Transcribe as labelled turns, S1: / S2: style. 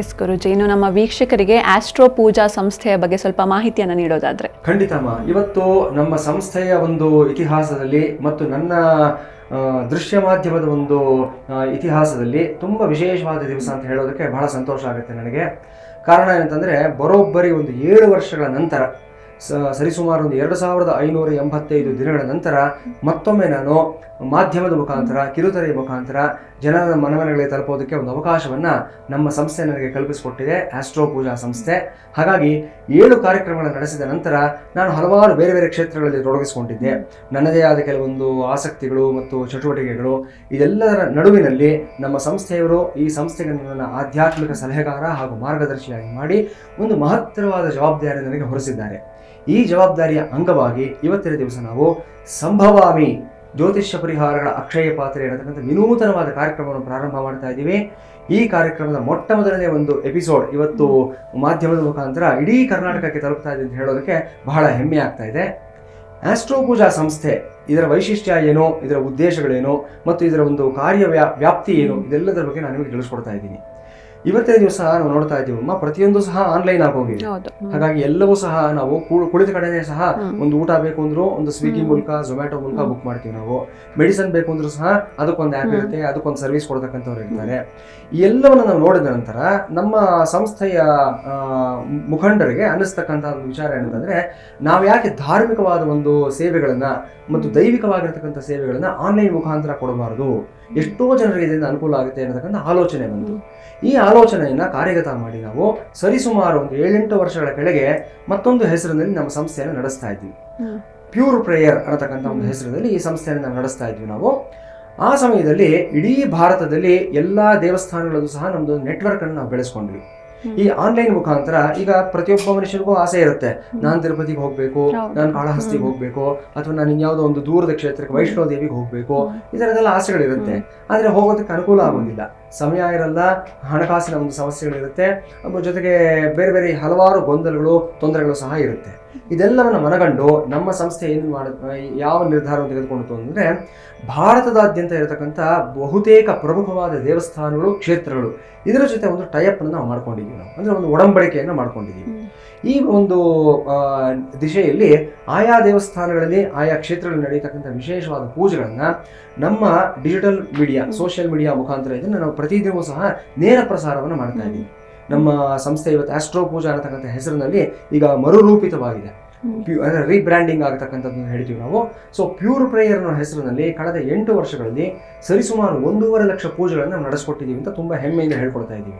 S1: S ಗುರುಜಿ, ಇನ್ನು ನಮ್ಮ ವೀಕ್ಷಕರಿಗೆ ಆಸ್ಟ್ರೋ ಪೂಜಾ ಸಂಸ್ಥೆಯ ಬಗ್ಗೆ ಸ್ವಲ್ಪ ಮಾಹಿತಿಯನ್ನು ನೀಡೋದಾದ್ರೆ.
S2: ಖಂಡಿತಮ್ಮ ಇವತ್ತು ನಮ್ಮ ಸಂಸ್ಥೆಯ ಒಂದು ಇತಿಹಾಸದಲ್ಲಿ ಮತ್ತು ನನ್ನ ದೃಶ್ಯ ಮಾಧ್ಯಮದ ಒಂದು ಇತಿಹಾಸದಲ್ಲಿ ತುಂಬ ವಿಶೇಷವಾದ ದಿವಸ ಅಂತ ಹೇಳೋದಕ್ಕೆ ಬಹಳ ಸಂತೋಷ ಆಗುತ್ತೆ ನನಗೆ. ಕಾರಣ ಏನಂತಂದ್ರೆ, ಬರೋಬ್ಬರಿ ಒಂದು ಏಳು ವರ್ಷಗಳ ನಂತರ ಸರಿಸುಮಾರು ಒಂದು ಎರಡು ಸಾವಿರದ ಐನೂರ ಎಂಬತ್ತೈದು ದಿನಗಳ ನಂತರ ಮತ್ತೊಮ್ಮೆ ನಾನು ಮಾಧ್ಯಮದ ಮುಖಾಂತರ, ಕಿರುತೆರೆಯ ಮುಖಾಂತರ ಜನರ ಮನಮನಗಳಿಗೆ ತಲುಪೋದಕ್ಕೆ ಒಂದು ಅವಕಾಶವನ್ನು ನಮ್ಮ ಸಂಸ್ಥೆ ನನಗೆ ಕಲ್ಪಿಸಿಕೊಟ್ಟಿದೆ, ಆಸ್ಟ್ರೋ ಪೂಜಾ ಸಂಸ್ಥೆ. ಹಾಗಾಗಿ ಏಳು ಕಾರ್ಯಕ್ರಮಗಳನ್ನು ನಡೆಸಿದ ನಂತರ ನಾನು ಹಲವಾರು ಬೇರೆ ಬೇರೆ ಕ್ಷೇತ್ರಗಳಲ್ಲಿ ತೊಡಗಿಸಿಕೊಂಡಿದ್ದೆ. ನನ್ನದೇ ಆದ ಕೆಲವೊಂದು ಆಸಕ್ತಿಗಳು ಮತ್ತು ಚಟುವಟಿಕೆಗಳು, ಇದೆಲ್ಲದರ ನಡುವಿನಲ್ಲಿ ನಮ್ಮ ಸಂಸ್ಥೆಯವರು ಈ ಸಂಸ್ಥೆಗೆ ನನ್ನ ಆಧ್ಯಾತ್ಮಿಕ ಸಲಹೆಗಾರ ಹಾಗೂ ಮಾರ್ಗದರ್ಶಿಯಾಗಿ ಮಾಡಿ ಒಂದು ಮಹತ್ತರವಾದ ಜವಾಬ್ದಾರಿ ನನಗೆ ಹೊರಿಸಿದ್ದಾರೆ. ಈ ಜವಾಬ್ದಾರಿಯ ಅಂಗವಾಗಿ ಇವತ್ತಿನ ದಿವಸ ನಾವು ಸಂಭವಾಮಿ ಜ್ಯೋತಿಷ್ಯ ಪರಿಹಾರಗಳ ಅಕ್ಷಯ ಪಾತ್ರೆ ಅನ್ನತಕ್ಕಂಥ ವಿನೂತನವಾದ ಕಾರ್ಯಕ್ರಮವನ್ನು ಪ್ರಾರಂಭ ಮಾಡ್ತಾ ಇದ್ದೀವಿ. ಈ ಕಾರ್ಯಕ್ರಮದ ಮೊಟ್ಟ ಮೊದಲನೇ ಒಂದು ಎಪಿಸೋಡ್ ಇವತ್ತು ಮಾಧ್ಯಮದ ಮುಖಾಂತರ ಇಡೀ ಕರ್ನಾಟಕಕ್ಕೆ ತಲುಪ್ತಾ ಇದೆ ಅಂತ ಹೇಳೋದಕ್ಕೆ ಬಹಳ ಹೆಮ್ಮೆ ಆಗ್ತಾ ಇದೆ. ಆಸ್ಟ್ರೋ ಪೂಜಾ ಸಂಸ್ಥೆ ಇದರ ವೈಶಿಷ್ಟ್ಯ ಏನು, ಇದರ ಉದ್ದೇಶಗಳೇನು, ಮತ್ತು ಇದರ ಒಂದು ಕಾರ್ಯ ವ್ಯಾ, ವ್ಯಾಪ್ತಿ ಏನು, ಇದೆಲ್ಲದರ ಬಗ್ಗೆ ನಾನು ನಿಮಗೆ ತಿಳಿಸ್ಕೊಡ್ತಾ ಇದ್ದೀನಿ. ಇವತ್ತಿನ ದಿವಸ ನಾವು ನೋಡ್ತಾ ಇದ್ದೀವಿ. ಅಮ್ಮ ಪ್ರತಿಯೊಂದು ಸಹ ಆನ್ಲೈನ್ ಆಗೋಗಿದೆ ಹಾಗಾಗಿ ಎಲ್ಲವೂ ಸಹ ನಾವು ಕುಳ್- ಕುಳಿತ ಕಡೆನೇ ಸಹ ಒಂದು ಊಟ ಬೇಕು ಅಂದ್ರು ಒಂದು ಸ್ವಿಗ್ಗಿ ಮೂಲಕ ಝೊಮ್ಯಾಟೊ ಮೂಲಕ ಬುಕ್ ಮಾಡ್ತೀವಿ ನಾವು. ಮೆಡಿಸನ್ ಬೇಕು ಅಂದ್ರೂ ಸಹ ಅದಕ್ಕೊಂದು ಆ್ಯಪ್ ಇರುತ್ತೆ ಅದಕ್ಕೊಂದು ಸರ್ವಿಸ್ ಕೊಡ್ತಕ್ಕಂಥವ್ರು ಇರ್ತಾರೆ. ಈ ಎಲ್ಲವನ್ನು ನಾವು ನೋಡಿದ ನಂತರ ನಮ್ಮ ಸಂಸ್ಥೆಯ ಮುಖಂಡರಿಗೆ ಅನ್ನಿಸ್ತಕ್ಕಂಥ ಒಂದು ವಿಚಾರ ಏನಂತಂದ್ರೆ ನಾವು ಯಾಕೆ ಧಾರ್ಮಿಕವಾದ ಒಂದು ಸೇವೆಗಳನ್ನ ಮತ್ತು ದೈವಿಕವಾಗಿರ್ತಕ್ಕಂಥ ಸೇವೆಗಳನ್ನ ಆನ್ಲೈನ್ ಮುಖಾಂತರ ಕೊಡಬಾರದು? ಎಷ್ಟೋ ಜನರಿಗೆ ಇದರಿಂದ ಅನುಕೂಲ ಆಗುತ್ತೆ ಅನ್ನತಕ್ಕಂಥ ಆಲೋಚನೆ ಬಂತು. ಈ ಆಲೋಚನೆಯನ್ನ ಕಾರ್ಯಗತ ಮಾಡಿ ನಾವು ಸರಿಸುಮಾರು ಒಂದು ಏಳೆಂಟು ವರ್ಷಗಳ ಕೆಳಗೆ ಮತ್ತೊಂದು ಹೆಸರಿನಲ್ಲಿ ನಮ್ಮ ಸಂಸ್ಥೆಯನ್ನು ನಡೆಸ್ತಾ ಇದ್ವಿ. ಪ್ಯೂರ್ ಪ್ರೇಯರ್ ಅನ್ನತಕ್ಕಂಥ ಒಂದು ಹೆಸರಿನಲ್ಲಿ ಈ ಸಂಸ್ಥೆಯನ್ನು ನಾವು ನಡೆಸ್ತಾ ಇದ್ವಿ ನಾವು. ಆ ಸಮಯದಲ್ಲಿ ಇಡೀ ಭಾರತದಲ್ಲಿ ಎಲ್ಲಾ ದೇವಸ್ಥಾನಗಳಲ್ಲೂ ಸಹ ನಮ್ದು ನೆಟ್ವರ್ಕ್ ಅನ್ನು ನಾವು ಬೆಳೆಸ್ಕೊಂಡ್ವಿ. ಈ ಆನ್ಲೈನ್ ಮುಖಾಂತರ ಈಗ ಪ್ರತಿಯೊಬ್ಬ ಮನುಷ್ಯನಿಗೂ ಆಸೆ ಇರುತ್ತೆ. ನಾನು ತಿರುಪತಿಗೆ ಹೋಗ್ಬೇಕು. ನಾನು ಕಾಳಹಸ್ತಿಗೆ ಹೋಗ್ಬೇಕು ಅಥವಾ ನಾನು ಇನ್ಯಾವುದೋ ಒಂದು ದೂರದ ಕ್ಷೇತ್ರಕ್ಕೆ ವೈಷ್ಣೋ ದೇವಿಗೆ ಹೋಗ್ಬೇಕು ಈ ತರದೆಲ್ಲ ಆಸೆಗಳಿರುತ್ತೆ. ಆದರೆ ಹೋಗೋದಕ್ಕೆ ಅನುಕೂಲ ಆಗೋದಿಲ್ಲ. ಸಮಯ ಇರಲ್ಲ, ಹಣಕಾಸಿನ ಒಂದು ಸಮಸ್ಯೆಗಳಿರುತ್ತೆ. ಜೊತೆಗೆ ಬೇರೆ ಬೇರೆ ಹಲವಾರು ಗೊಂದಲಗಳು, ತೊಂದರೆಗಳು ಸಹ ಇರುತ್ತೆ. ಇದೆಲ್ಲವನ್ನು ಮನಗಂಡು ನಮ್ಮ ಸಂಸ್ಥೆ ಏನು ಮಾಡ, ಯಾವ ನಿರ್ಧಾರವನ್ನು ತೆಗೆದುಕೊಂಡಿತು ಅಂದರೆ, ಭಾರತದಾದ್ಯಂತ ಇರತಕ್ಕಂಥ ಬಹುತೇಕ ಪ್ರಮುಖವಾದ ದೇವಸ್ಥಾನಗಳು, ಕ್ಷೇತ್ರಗಳು. ಇದರ ಜೊತೆ ಒಂದು ಟೈಪ್ ನಾವು ಮಾಡ್ಕೊಂಡಿದ್ದೀವಿ ನಾವು. ಅಂದರೆ ಒಂದು ಒಡಂಬಡಿಕೆಯನ್ನು ಮಾಡ್ಕೊಂಡಿದ್ದೀವಿ. ಈ ಒಂದು ದಿಶೆಯಲ್ಲಿ ಆಯಾ ದೇವಸ್ಥಾನಗಳಲ್ಲಿ ಆಯಾ ಕ್ಷೇತ್ರಗಳಲ್ಲಿ ನಡೆಯತಕ್ಕಂಥ ವಿಶೇಷವಾದ ಪೂಜೆಗಳನ್ನು ನಮ್ಮ ಡಿಜಿಟಲ್ ಮೀಡಿಯಾ ಸೋಷಿಯಲ್ ಮೀಡಿಯಾ ಮುಖಾಂತರ ಇದನ್ನು ನಾವು ಪ್ರತಿದಿನವೂ ಸಹ ನೇರ ಪ್ರಸಾರವನ್ನು ಮಾಡ್ತಾ ಇದ್ದೀವಿ. ನಮ್ಮ ಸಂಸ್ಥೆ ಇವತ್ತು ಆಸ್ಟ್ರೋ ಪೂಜಾ ಅನ್ನತಕ್ಕಂಥ ಹೆಸರಿನಲ್ಲಿ ಈಗ ಮರುರೂಪಿತವಾಗಿದೆ. ಪ್ಯೂ ಅಂದರೆ ರೀಬ್ರ್ಯಾಂಡಿಂಗ್ ಆಗತಕ್ಕಂಥದ್ದು ಹೇಳ್ತೀವಿ ನಾವು. ಸೊ ಪ್ಯೂರ್ ಪ್ರೇಯರ್ ಅನ್ನೋ ಹೆಸರಿನಲ್ಲಿ ಕಳೆದ ಎಂಟು ವರ್ಷಗಳಲ್ಲಿ ಸರಿಸುಮಾರು ಒಂದೂವರೆ ಲಕ್ಷ ಪೂಜೆಗಳನ್ನು ನಾವು ನಡೆಸ್ಕೊಟ್ಟಿದ್ದೀವಿ ಅಂತ ತುಂಬ ಹೆಮ್ಮೆಯಿಂದ ಹೇಳ್ಕೊಳ್ತಾ ಇದ್ದೀವಿ.